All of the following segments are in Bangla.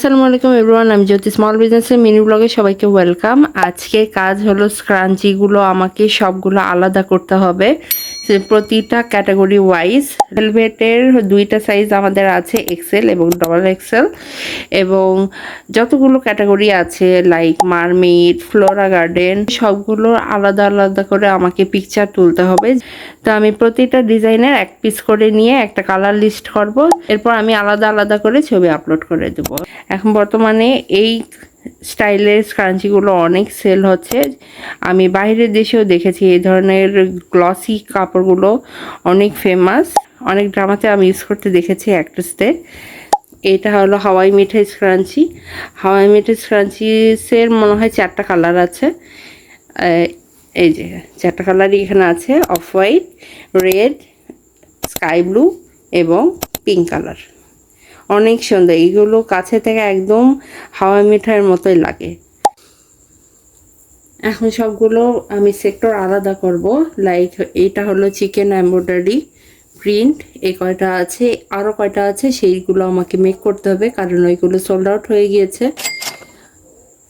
আসসালামু আলাইকুম এভরিওয়ান, আমি জ্যোতি স্মল বিজনেসের মিনি ব্লগে সবাইকে ওয়েলকাম। আজকে কাজ হলো স্ক্রাঞ্চিগুলো আমাকে সবগুলো আলাদা করতে হবে। প্রতিটা ক্যাটাগরি ওয়াইজ ভেলভেটের দুইটা সাইজ আমাদের আছে এক্সেল এবং ডবল এক্সেল এবং যতগুলো ক্যাটাগরি আছে লাইক মারমিট ফ্লোরা গার্ডেন সবগুলো আলাদা আলাদা করে আমাকে পিকচার তুলতে হবে। তো আমি প্রতিটা ডিজাইনের এক পিস করে নিয়ে একটা কালার লিস্ট করব, এরপর আমি আলাদা আলাদা করে ছবি আপলোড করে দেবো। এখন বর্তমানে এই স্টাইলের স্ক্রাঞ্চিগুলো অনেক সেল হচ্ছে। আমি বাইরের দেশেও দেখেছি এই ধরনের গ্লসি কাপড়গুলো অনেক ফেমাস অনেক ড্রামাতে আমি ইউজ করতে দেখেছি অ্যাক্ট্রেসদের এটা হলো হাওয়াই মিঠাই স্ক্রাঞ্চি হাওয়াই মিঠাই স্ক্রাঞ্চিসের মনে হয় চারটা কালার আছে। এই যে চারটা কালারই এখানে আছে off white red sky blue এবং পিঙ্ক কালার অনেক সুন্দর। এগুলো কাছে থেকে একদম হাওয়া মিঠাইয়ের মতোই লাগে। এখন সবগুলো আমি সেক্টর আলাদা করব। লাইক এটা হলো চিকেন এমব্রয়ডারি প্রিন্ট এই কয়টা আছে আরও কয়টা আছে, সেইগুলো আমাকে মেক করতে হবে, কারণ ওইগুলো সোল্ড আউট হয়ে গিয়েছে।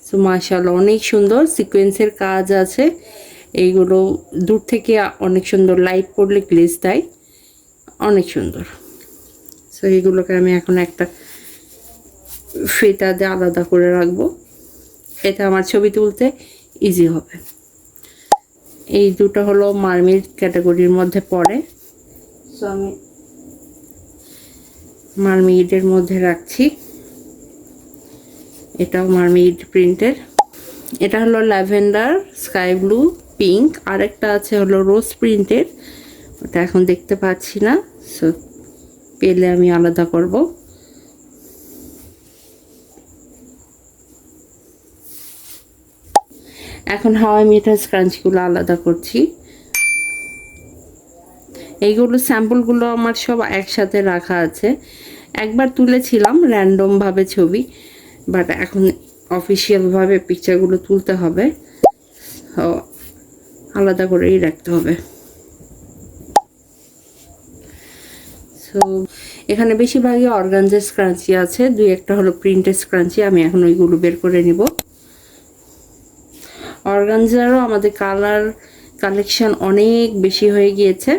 সো মাশাল্লাহ অনেক সুন্দর সিকোয়েন্সের কাজ আছে। এইগুলো দূর থেকে অনেক সুন্দর লাইট পড়লে গ্লেজ দেয়। অনেক সুন্দর। সো এইগুলোকে আমি এখন একটা ফিতা দিয়ে আলাদা করে রাখব। এতে আমার ছবি তুলতে ইজি হবে। এই দুটো হলো মারমিড ক্যাটাগরির মধ্যে পড়ে। সো আমি মারমিডের মধ্যে রাখছি। এটাও মারমিড প্রিন্টের। এটা হলো ল্যাভেন্ডার, স্কাই ব্লু, পিঙ্ক। আরেকটা আছে হলো রোজ প্রিন্টের। ওটা এখন দেখতে পাচ্ছি না। সো পেলে আমি আলাদা করব। এখন হাওয়াই মিঠাই স্ক্রাঞ্চগুলো আলাদা করছি। এইগুলো স্যাম্পলগুলো আমার সব একসাথে রাখা আছে। একবার তুলেছিলাম র্যান্ডমভাবে ছবি বাট এখন অফিসিয়ালভাবে পিকচারগুলো তুলতে হবে। আলাদা করেই রাখতে হবে। সো এখানে বেশিরভাগই অর্গানজের স্ক্রাঞ্চি আছে। দুই একটা হলো প্রিন্টের স্ক্রাঞ্চি আমি এখন ওইগুলো বের করে নিব। অর্গানজারও আমাদের কালার কালেকশন অনেক বেশি হয়ে গিয়েছে।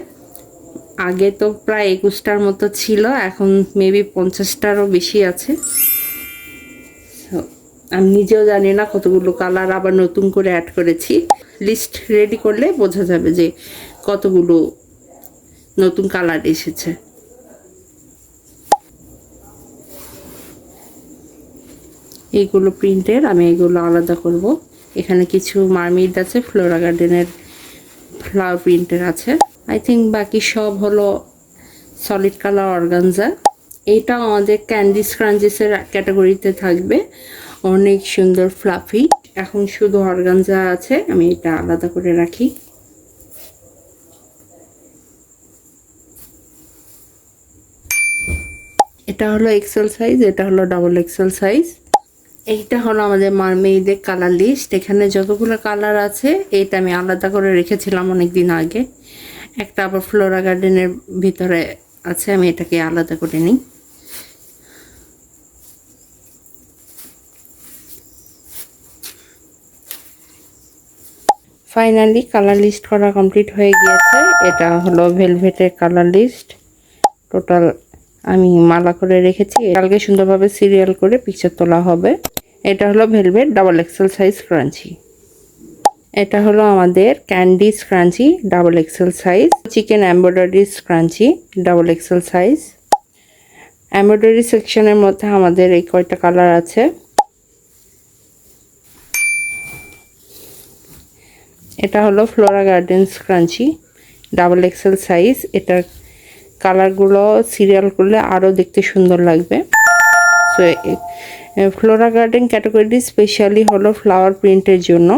আগে তো প্রায় একুশটার মতো ছিল, এখন মেবি পঞ্চাশটারও বেশি আছে। আমি নিজেও জানি না কতগুলো কালার আবার নতুন করে অ্যাড করেছি। লিস্ট রেডি করলে বোঝা যাবে যে কতগুলো নতুন কালার এসেছে। এইগুলো প্রিন্টের, আমি এগুলো আলাদা করব। এখানে কিছু মারমিড আছে, ফ্লোরা গার্ডেনের ফ্লাওয়ার প্রিন্টের আছে। আই থিঙ্ক বাকি সব হলো সলিড কালার অর্গানজা এইটা আমাদের ক্যান্ডি স্ক্রাঞ্চেসের ক্যাটাগরিতে থাকবে। অনেক সুন্দর ফ্লাফি এখন শুধু অর্গানজা আছে, আমি এটা আলাদা করে রাখি। এটা হলো এক্সেল সাইজ এটা হলো ডাবল এক্সেল সাইজ এইটা হলো আমাদের মারমেইদের কালার লিস্ট এখানে যতগুলো কালার আছে, এইটা আমি আলাদা করে রেখেছিলাম অনেক দিন আগে। একটা আবার ফ্লোরা গার্ডেনের ভিতরে আছে, আমি এটাকে আলাদা করে নিই। ফাইনালি কালার লিস্ট করা কমপ্লিট হয়ে গিয়েছে। এটা হলো ভেলভেটের কালার লিস্ট টোটাল আমি মালা করে রেখেছি। কালকে সুন্দরভাবে সিরিয়াল করে পিকচার তোলা হবে। এটা হলো velvet double XL size scrunchie. এটা হলো আমাদের candy scrunchie double XL size. Chicken embroidery scrunchie double XL size. Embroidery সেকশনের মধ্যে আমাদের এই কয়টা কালার আছে? এটা হলো flora garden scrunchie double XL size. এটার কালারগুলো সিরিয়াল করলে আরও দেখতে সুন্দর লাগবে। So flora garden category specially হলো ফ্লাওয়ার প্রিন্টের জন্য।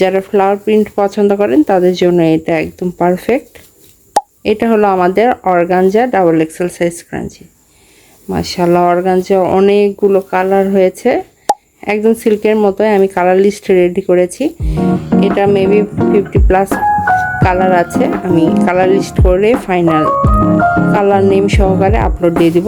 যারা ফ্লাওয়ার প্রিন্ট পছন্দ করেন, তাদের জন্য এটা একদম পারফেক্ট এটা হলো আমাদের organza double XL size scrunchie মার্শাল্লাহ অর্গানজা অনেকগুলো কালার হয়েছে। একদম সিল্কের মতোই আমি কালার লিস্ট রেডি করেছি। এটা মেবি ফিফটি প্লাস কালার আছে। আমি কালার লিস্ট করে ফাইনাল কালার নেম সহকারে আপলোড দিয়ে দিব।